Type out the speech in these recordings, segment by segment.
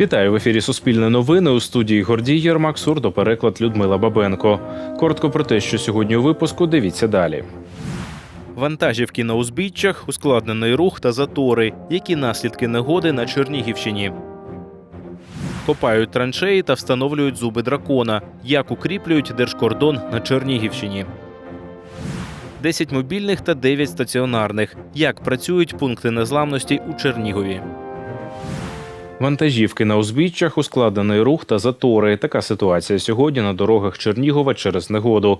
Вітаю в ефірі Суспільне новини у студії Гордій Єрмак, сурдопереклад Людмила Бабенко. Коротко про те, що сьогодні у випуску. Дивіться далі. Вантажівки на узбіччях, ускладнений рух та затори. Які наслідки негоди на Чернігівщині? Копають траншеї та встановлюють зуби дракона. Як укріплюють держкордон на Чернігівщині? 10 мобільних та 9 стаціонарних. Як працюють пункти незламності у Чернігові? Вантажівки на узбіччях, ускладнений рух та затори. Така ситуація сьогодні на дорогах Чернігова через негоду.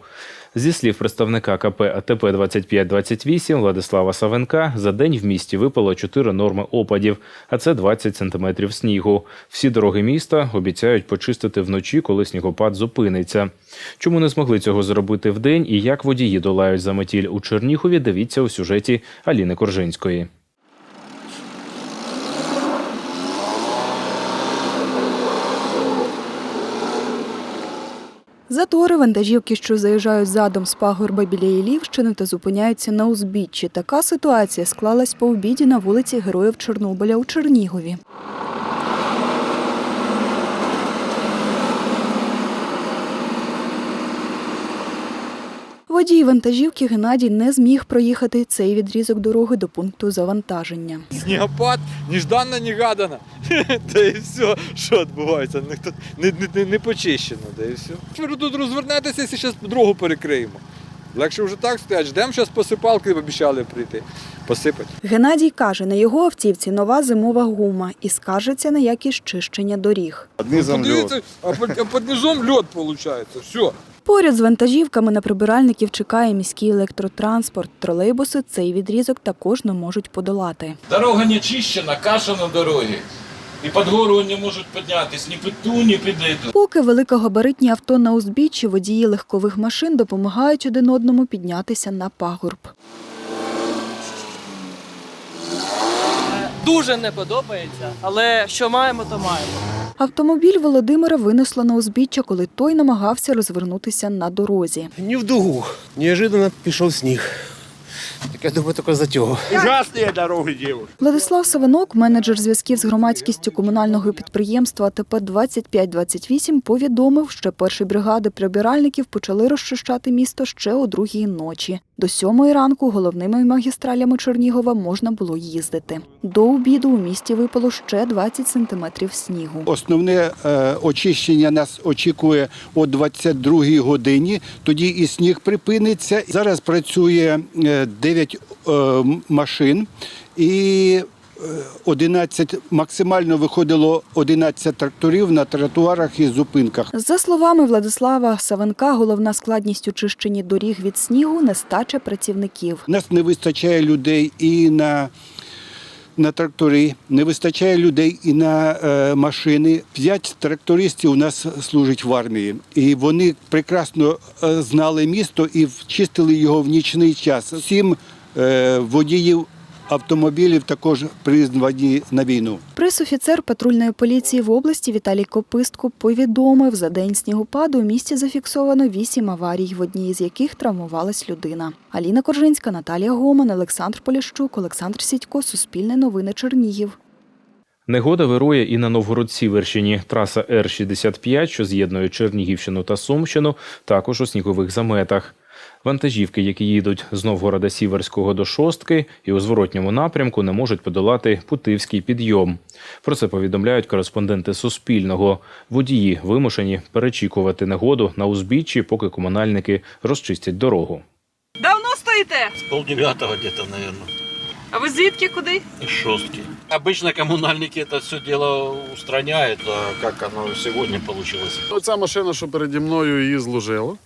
Зі слів представника КП АТП 2528 Владислава Савенка, за день в місті випало 4 норми опадів, а це 20 сантиметрів снігу. Всі дороги міста обіцяють почистити вночі, коли снігопад зупиниться. Чому не змогли цього зробити вдень і як водії долають заметіль у Чернігові, дивіться у сюжеті Аліни Коржинської. Затори вантажівки, що заїжджають задом з пагорба біля Ілівщини та зупиняються на узбіччі. Така ситуація склалась по обіді на вулиці Героїв Чорнобиля у Чернігові. Водій вантажівки Геннадій не зміг проїхати цей відрізок дороги до пункту завантаження. Снігопад нежданно-негадано. Та і все, що відбувається, ніхто не, не, не, не почищено, та і все. Ви тут розвернетеся, якщо зараз дорогу перекриємо. Легше вже так стоять, ждемо зараз посипалки, обіцяли прийти, посипати. Геннадій каже, на його автівці нова зимова гума і скаржиться на якість чищення доріг. Під низом льод. А під, а під низом льод виходить, все. Поряд з вантажівками на прибиральників чекає міський електротранспорт. Тролейбуси цей відрізок також не можуть подолати. Дорога не чищена, каша на дорогі. І під гору не можуть піднятися ні під ту, ні під ету. Поки великогабаритні авто на узбіччі водії легкових машин допомагають один одному піднятися на пагорб. Дуже не подобається, але що маємо, то маємо. Автомобіль Володимира винесло на узбіччя, коли той намагався розвернутися на дорозі. Не в дугу. Неожиданно пішов сніг. Так я думаю, тільки за цього. Владислав Савинок, менеджер зв'язків з громадськістю комунального підприємства АТП 2528, повідомив, що перші бригади прибиральників почали розчищати місто ще о другій ночі. До сьомої ранку головними магістралями Чернігова можна було їздити. До обіду у місті випало ще 20 сантиметрів снігу. Основне е, очищення нас очікує о 22 годині. Тоді і сніг припиниться. Зараз працює 9 машин і е, 11, максимально виходило 11 тракторів на тротуарах і зупинках. За словами Владислава Савенка, головна складність у чищенні доріг від снігу нестача працівників. Нас не вистачає людей і на, на трактори, не вистачає людей і на е, машини. П'ять трактористів у нас служить в армії, і вони прекрасно е, знали місто і вчистили його в нічний час. Сім е, водіїв автомобілів також призвані на війну. Пресофіцер патрульної поліції в області Віталій Копистко повідомив, за день снігопаду у місті зафіксовано вісім аварій, в одній з яких травмувалась людина. Аліна Коржинська, Наталія Гоман, Олександр Поліщук, Олександр Сідько, Суспільне новини Чернігів. Негода вирує і на Новгород-Сіверщині. Траса Р-65, що з'єднує Чернігівщину та Сумщину, також у снігових заметах. Вантажівки, які їдуть з Новгорода Сіверського до Шостки і у зворотньому напрямку не можуть подолати Путивський підйом. Про це повідомляють кореспонденти Суспільного. Водії вимушені перечікувати негоду на узбіччі, поки комунальники розчистять дорогу. Давно стоїте? С полдевятого где-то, наверное, А ви звідки куди? из шостки. Обычно коммунальники это все дело устраняют, а как оно сегодня получилось? Оця машина, що переді мною її зложила.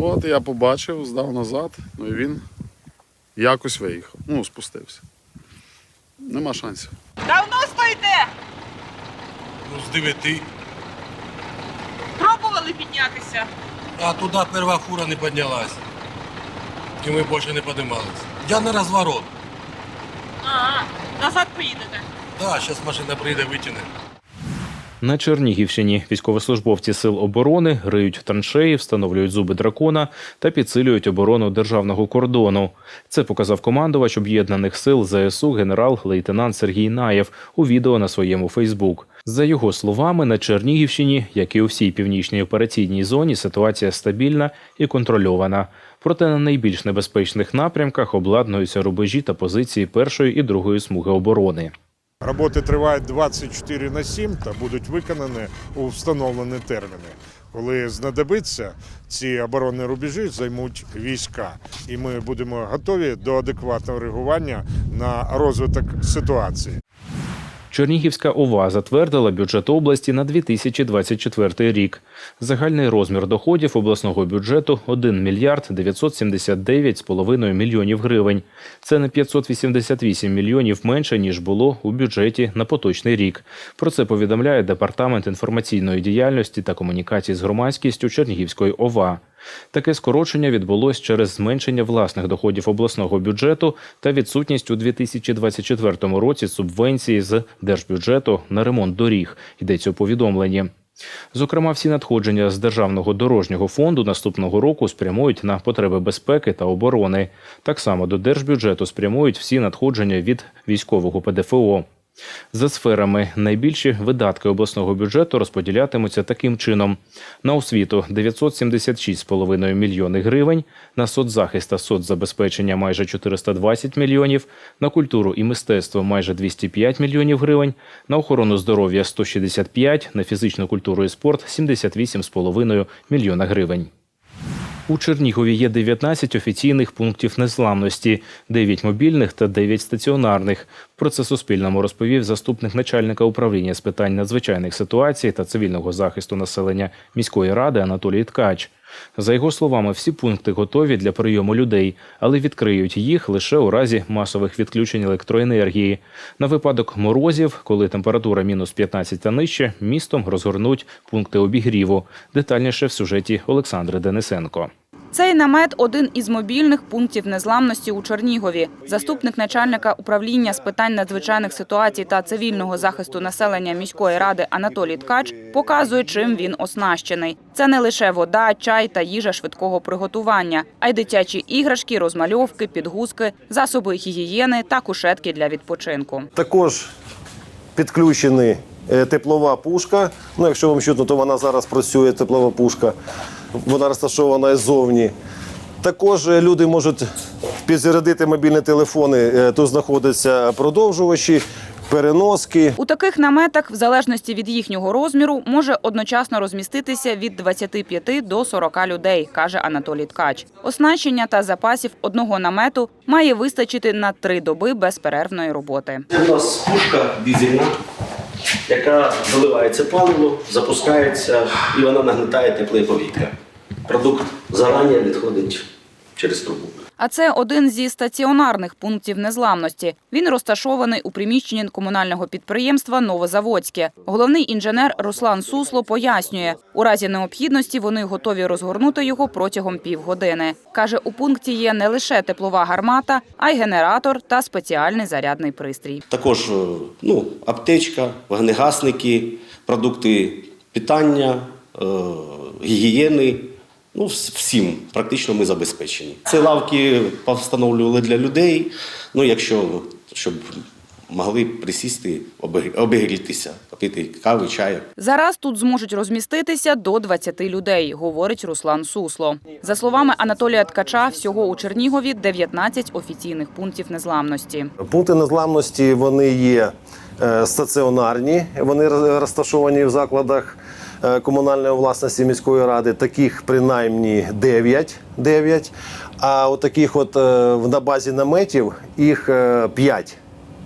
От я побачив, здав назад, ну і він якось виїхав. Ну, спустився. Нема шансів. Давно стоїте? Ну, с 9. Пробували піднятися? А туда первая фура не поднялась. И мы больше не поднимались. Я на разворот. А, -а. назад поїдете. Да, сейчас машина приедет, вытянет. На Чернігівщині військовослужбовці сил оборони риють траншеї, встановлюють зуби дракона та підсилюють оборону державного кордону. Це показав командувач об'єднаних сил ЗСУ генерал-лейтенант Сергій Наєв у відео на своєму Фейсбук. За його словами, на Чернігівщині, як і у всій північній операційній зоні, ситуація стабільна і контрольована. Проте на найбільш небезпечних напрямках обладнуються рубежі та позиції першої і другої смуги оборони. Роботи тривають 24 на 7 та будуть виконані у встановлені терміни. Коли знадобиться, ці оборонні рубежі займуть війська, і ми будемо готові до адекватного реагування на розвиток ситуації. Чернігівська ОВА затвердила бюджет області на 2024 рік. Загальний розмір доходів обласного бюджету 1 мільярд 979,5 мільйонів гривень. Це на 588 мільйонів менше, ніж було у бюджеті на поточний рік. Про це повідомляє Департамент інформаційної діяльності та комунікації з громадськістю Чернігівської ОВА. Таке скорочення відбулось через зменшення власних доходів обласного бюджету та відсутність у 2024 році субвенції з держбюджету на ремонт доріг. Йдеться у повідомленні. Зокрема, всі надходження з державного дорожнього фонду наступного року спрямують на потреби безпеки та оборони. Так само до держбюджету спрямують всі надходження від військового ПДФО. За сферами найбільші видатки обласного бюджету розподілятимуться таким чином: на освіту 976,5 мільйони гривень, на соцзахист та соцзабезпечення майже 420 мільйонів, на культуру і мистецтво майже 205 мільйонів гривень, на охорону здоров'я 165, на фізичну культуру і спорт 78,5 мільйона гривень. У Чернігові є 19 офіційних пунктів незламності, 9 мобільних та 9 стаціонарних. Про це Суспільному розповів заступник начальника управління з питань надзвичайних ситуацій та цивільного захисту населення міської ради Анатолій Ткач. За його словами, всі пункти готові для прийому людей, але відкриють їх лише у разі масових відключень електроенергії. На випадок морозів, коли температура мінус 15 та нижче, містом розгорнуть пункти обігріву. Детальніше в сюжеті Олександри Денисенко. Цей намет – один із мобільних пунктів незламності у Чернігові. Заступник начальника управління з питань надзвичайних ситуацій та цивільного захисту населення міської ради Анатолій Ткач показує, чим він оснащений. Це не лише вода, чай та їжа швидкого приготування, а й дитячі іграшки, розмальовки, підгузки, засоби гігієни та кушетки для відпочинку. Також підключена теплова пушка. Ну, якщо вам чутно, то вона зараз працює, теплова пушка. Вона розташована ззовні. Також люди можуть підзарядити мобільні телефони. Е, Тут знаходяться продовжувачі, переноски. У таких наметах, в залежності від їхнього розміру, може одночасно розміститися від 25 до 40 людей, каже Анатолій Ткач. Оснащення та запасів одного намету має вистачити на три доби безперервної роботи. У нас пушка дизельна, яка заливається паливо, запускається і вона нагнетає тепле повітря. Продукт зарані відходить через трубу. А це один зі стаціонарних пунктів незламності. Він розташований у приміщенні комунального підприємства Новозаводське. Головний інженер Руслан Сусло пояснює, у разі необхідності вони готові розгорнути його протягом півгодини. Каже, у пункті є не лише теплова гармата, а й генератор та спеціальний зарядний пристрій. Також е, ну, аптечка, вогнегасники, продукти питання, е, гігієни. Ну, всім практично ми забезпечені. Ці лавки встановлювали для людей, ну, якщо щоб могли присісти, обігрітися, попити кави, чаю. Зараз тут зможуть розміститися до 20 людей, говорить Руслан Сусло. За словами Анатолія Ткача, всього у Чернігові 19 офіційних пунктів незламності. Пункти незламності вони є е, стаціонарні, вони розташовані в закладах комунальної власності міської ради. Таких принаймні 9. 9. А от таких от е, на базі наметів їх 5.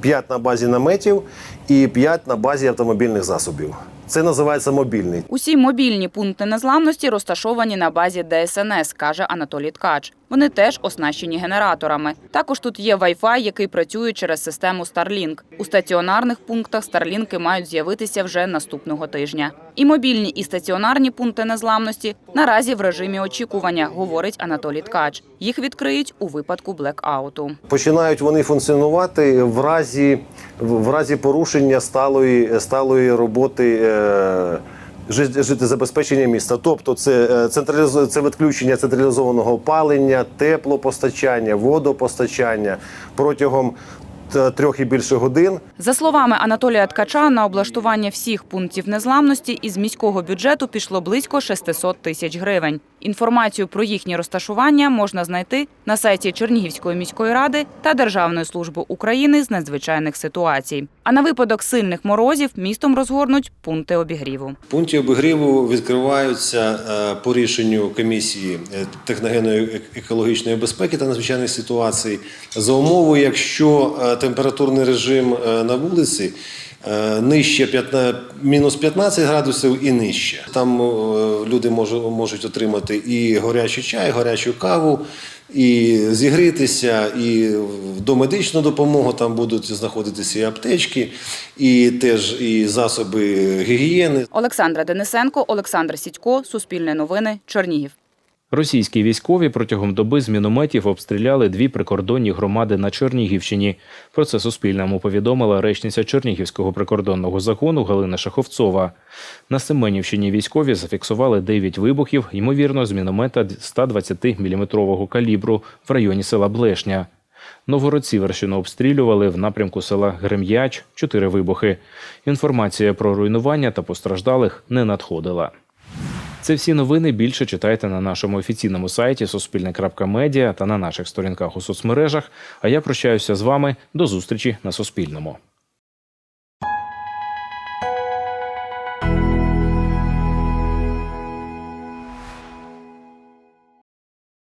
5 на базі наметів і 5 на базі автомобільних засобів. Це називається мобільний. Усі мобільні пункти незламності розташовані на базі ДСНС, каже Анатолій Ткач. Вони теж оснащені генераторами. Також тут є Wi-Fi, який працює через систему Starlink. У стаціонарних пунктах Старлінки мають з'явитися вже наступного тижня. І мобільні, і стаціонарні пункти незламності наразі в режимі очікування, говорить Анатолій Ткач. Їх відкриють у випадку блекауту. Починають вони функціонувати в разі, в разі порушення сталої, сталої роботи. Е, Життєзабезпечення міста, тобто це е, централіз... це відключення централізованого опалення, теплопостачання, водопостачання протягом трьох і більше годин. За словами Анатолія Ткача, на облаштування всіх пунктів незламності із міського бюджету пішло близько 600 тисяч гривень. Інформацію про їхнє розташування можна знайти на сайті Чернігівської міської ради та Державної служби України з надзвичайних ситуацій. А на випадок сильних морозів містом розгорнуть пункти обігріву. Пункти обігріву відкриваються е, по рішенню комісії е, техногенної екологічної безпеки та надзвичайних ситуацій за умови, якщо е, температурний режим на вулиці нижче 15, мінус 15 градусів і нижче. Там е, люди можуть отримати і гарячий чай, і гарячу каву. І зігрітися, і до медичну допомогу там будуть знаходитися і аптечки, і теж і засоби гігієни. Олександра Денисенко, Олександр Сідько, Суспільне новини, Чернігів. Російські військові протягом доби з мінометів обстріляли дві прикордонні громади на Чернігівщині. Про це Суспільному повідомила речниця Чернігівського прикордонного загону Галина Шаховцова. На Семенівщині військові зафіксували 9 вибухів, ймовірно, з міномета 120-мм калібру в районі села Блешня. Новгород-Сіверщину обстрілювали в напрямку села Грем'яч – 4 вибухи. Інформація про руйнування та постраждалих не надходила. Це всі новини більше читайте на нашому офіційному сайті Суспільне.Медіа та на наших сторінках у соцмережах. А я прощаюся з вами до зустрічі на Суспільному.